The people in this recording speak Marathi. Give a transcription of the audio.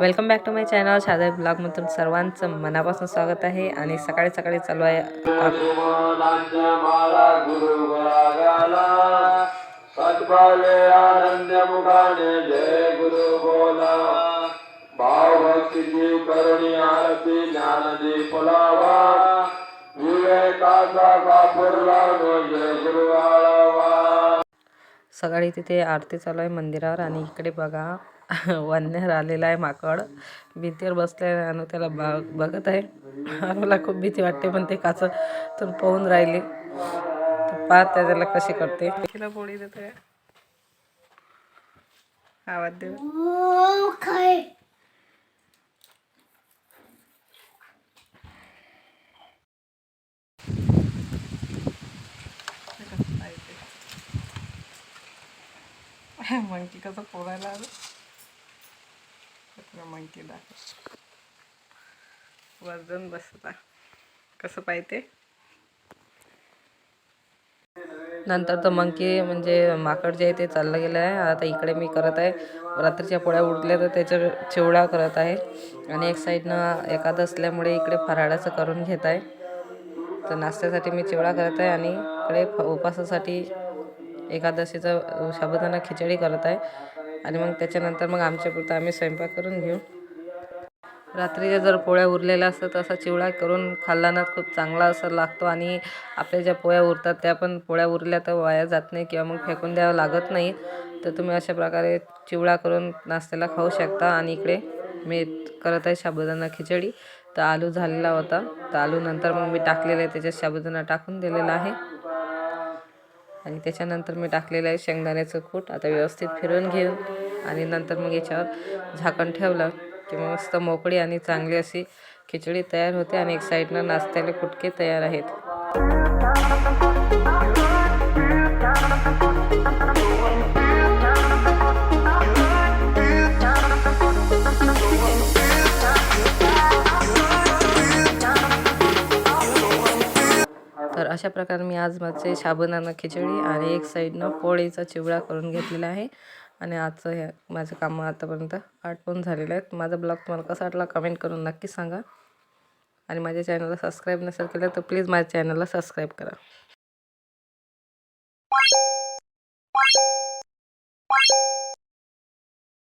Welcome back to my channel. शादा ब्लॉगमधून सर्वांचं मनापासून स्वागत आहे. आणि सकाळी सकाळी चालू आहे. सकाळी तिथे आरती चालू आहे मंदिरावर. आणि इकडे बघा वन्यर आलेला आहे माकड. भिंतीवर बसले आणि त्याला बा बघत आहे. मला खूप भीती वाटते पण ते काच तर पाहून राहिले पाहत आहे त्याला कशी करते. तिला पोळी देते आवाज दे मंकी कसं पोळायला आलं? मंकी दाखव. वजन बसता कसं पाहिजे नंतर तर मंकी म्हणजे माकड जे आहे ते चाललं गेलं आहे. आता इकडे मी करत आहे. रात्रीच्या पोळ्या उडल्या तर त्याच्या चिवडा करत आहे. आणि एक साईडनं एखादं असल्यामुळे इकडे फराळाचं करून घेत आहे. तर नाश्त्यासाठी मी चिवडा करत आहे आणि इकडे उपासासाठी एकादशीचं साबुदाणा खिचडी करत आहे. आणि मग त्याच्यानंतर मग आमच्यापुरतं आम्ही स्वयंपाक करून घेऊ. रात्रीच्या जर पोळ्या उरलेल्या असतात असा चिवडा करून खाल्ला ना खूप चांगला असं लागतो. आणि आपल्या ज्या पोळ्या उरतात त्या पण पोळ्या उरल्या तर वाया जात नाही किंवा मग फेकून द्यावं लागत नाही. तर तुम्ही अशा प्रकारे चिवडा करून नाश्त्याला खाऊ शकता. आणि इकडे मी करत आहे साबुदाणा खिचडी. तर आलू झालेला होता. तर आलू नंतर मग मी टाकलेलं आहे. त्याच्यात साबुदाणा टाकून दिलेला आहे. आणि त्याच्यानंतर मी टाकलेलं आहे शेंगदाण्याचं कूट. आता व्यवस्थित फिरवून घेऊन आणि नंतर मग याच्यावर झाकण ठेवलं की मग मस्त मोकळी आणि चांगली अशी खिचडी तयार होते आणि एक साईडनं नाश्त्याला कुटके तयार आहेत. अशा प्रकारे मी आज माझे साबुदाणा खिचडी आणि एक साईडनं पोळीचा चिवडा करून घेतलेला आहे. आणि आजचं हे माझं कामं आतापर्यंत आटपून झालेलं आहेत माझा ब्लॉग तुम्हाला कसा वाटला कमेंट करून नक्की सांगा. आणि माझ्या चॅनलला सबस्क्राईब नसेल केलं तर प्लीज माझ्या चॅनलला सबस्क्राईब करा. Bye.